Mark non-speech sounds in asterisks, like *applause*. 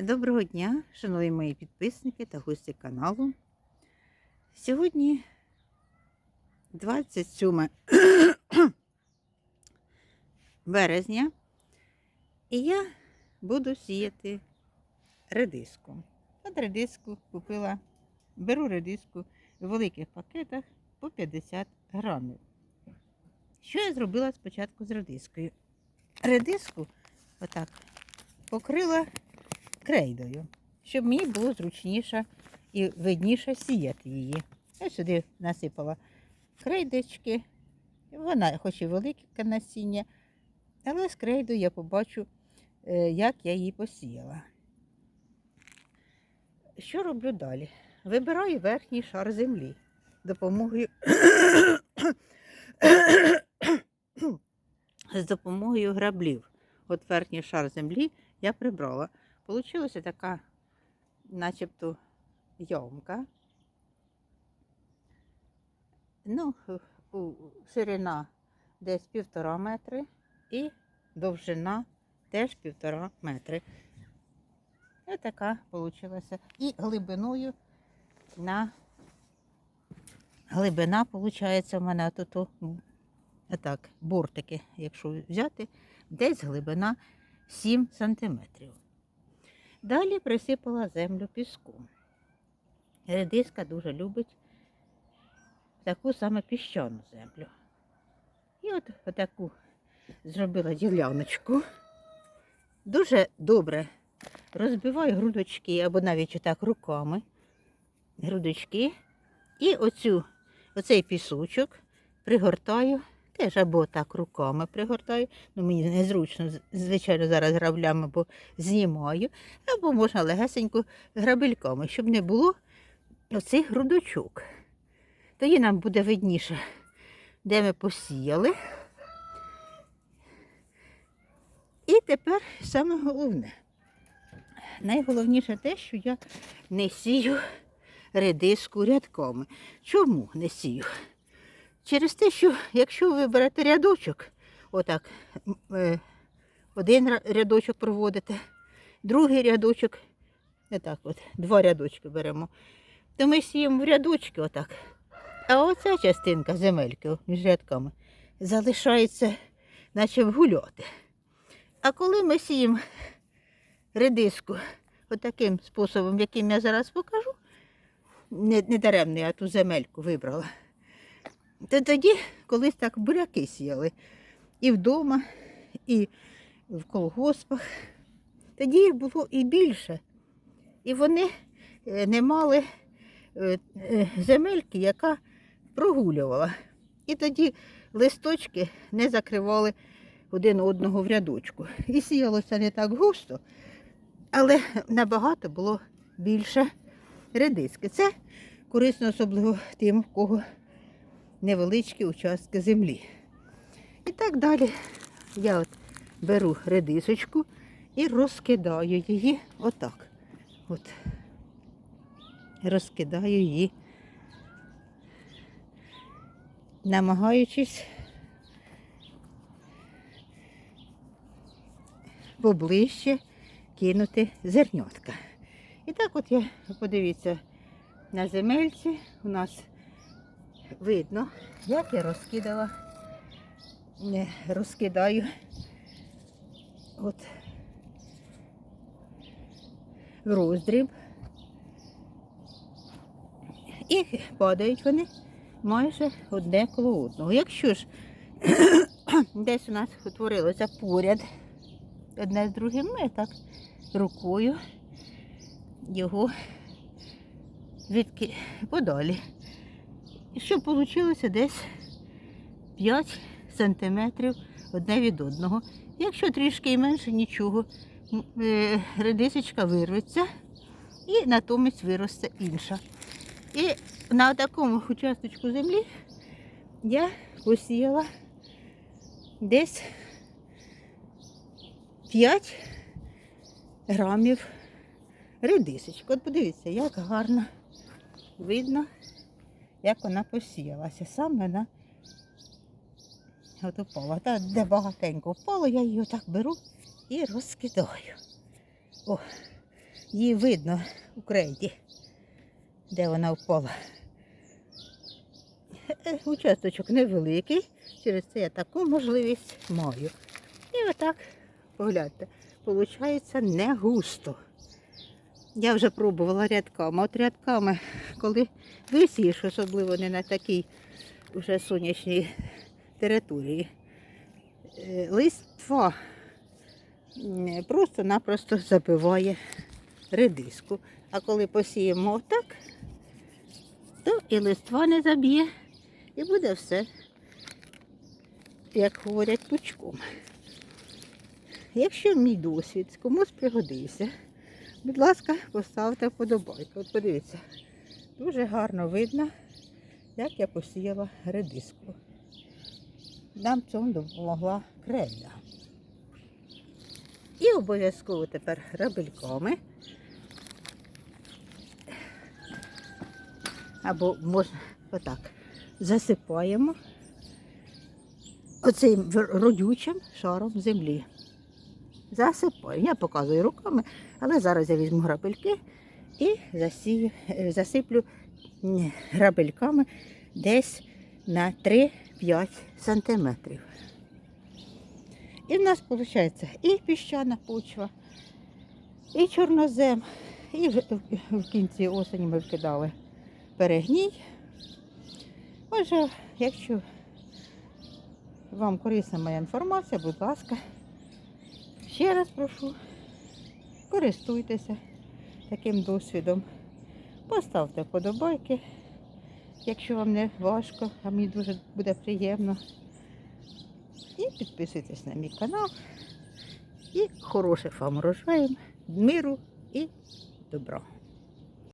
Доброго дня, шановні мої підписники та гості каналу. Сьогодні 27 березня, і я буду сіяти редиску. От редиску купила, беру редиску в великих пакетах по 50 грамів. Що я зробила спочатку з редискою? Редиску отак покрила крейдою, щоб мені було зручніше і видніше сіяти її. Я сюди насипала крейдочки. Вона хоч і велике насіння, але з крейдою я побачу, е, як я її посіяла. Що роблю далі? Вибираю верхній шар землі допомогою *coughs* з допомогою граблів. От верхній шар землі я прибрала. Получилася така, начебто, ямка. Ну, ширина десь півтора метри і довжина теж півтора метри. Ось така вийшла. І глибиною на глибина, виходить, у мене тут отак, бортики, якщо взяти, десь глибина 7 сантиметрів. Далі присипала землю піском. Редиска дуже любить таку саме піщану землю. І от таку зробила діляночку. Дуже добре розбиваю грудочки або навіть отак руками. Грудочки. І оцю, оцей пісочок пригортаю теж або так руками пригортаю. Ну, мені незручно, звичайно, зараз граблями, бо знімаю, або можна легесенько грабельками, щоб не було оцих грудочок. Тоді нам буде видніше, де ми посіяли. І тепер саме головне. Найголовніше те, що я не сію редиску рядками. Чому не сію? Через те, що якщо ви берете рядочок, отак, е, один рядочок проводите, другий рядочок, отак от, два рядочки беремо, то ми сіємо в рядочки отак. А оця частинка земельки між рядками залишається, наче в гульоти. А коли ми сіємо редиску отаким способом, яким я зараз покажу, не, не даремно я ту земельку вибрала. То тоді колись так буряки сіяли і вдома, і в колгоспах. Тоді їх було і більше. І вони е, не мали е, е, земельки, яка прогулювала. І тоді листочки не закривали один одного в рядочку. І сіялося не так густо, але набагато було більше редиски. Це корисно особливо тим, кого невеличкі участки землі. І так далі я от беру редисочку і розкидаю її отак. От. Розкидаю її, намагаючись поближче кинути зернятка. І так от я, подивіться, на земельці у нас видно, як я розкидала, не, розкидаю от роздріб. І падають вони майже одне коло одного. Якщо ж *coughs* десь у нас утворилося поряд одне з другим, ми так рукою його відки... подалі. І щоб вийшло десь 5 сантиметрів одне від одного. Якщо трішки і менше, нічого, е, редисочка вирветься і натомість виросте інша. І на такому участочку землі я посіяла десь 5 грамів редисочки. От подивіться, як гарно видно, як вона посіялася. Саме на от упала. Та де багатенько впало, я її отак беру і розкидаю. О, Її видно у крейді, де вона впала. Е, Участочок невеликий, через це я таку можливість маю. І отак, погляньте, виходить не густо. Я вже пробувала рядками. От рядками, коли висієш, особливо не на такій вже сонячній території, е, листва просто-напросто забиває редиску. А коли посіємо отак, то і листва не заб'є, і буде все, як говорять, пучком. Якщо мій досвід комусь пригодився, будь ласка, поставте вподобайку. От подивіться, дуже гарно видно, як я посіяла редиску. Нам цьому допомогла крейда. І обов'язково тепер рабельками. Або можна отак засипаємо оцим родючим шаром землі. Засипаю. Я показую руками, але зараз я візьму грабельки і засію, засиплю грабельками десь на 3-5 сантиметрів. І в нас виходить і піщана почва, і чорнозем, і в кінці осені ми вкидали перегній. Отже, якщо вам корисна моя інформація, будь ласка, ще раз прошу, користуйтеся таким досвідом. Поставте вподобайки, якщо вам не важко, а мені дуже буде приємно. І підписуйтесь на мій канал. І хороших вам урожаїв, миру і добра.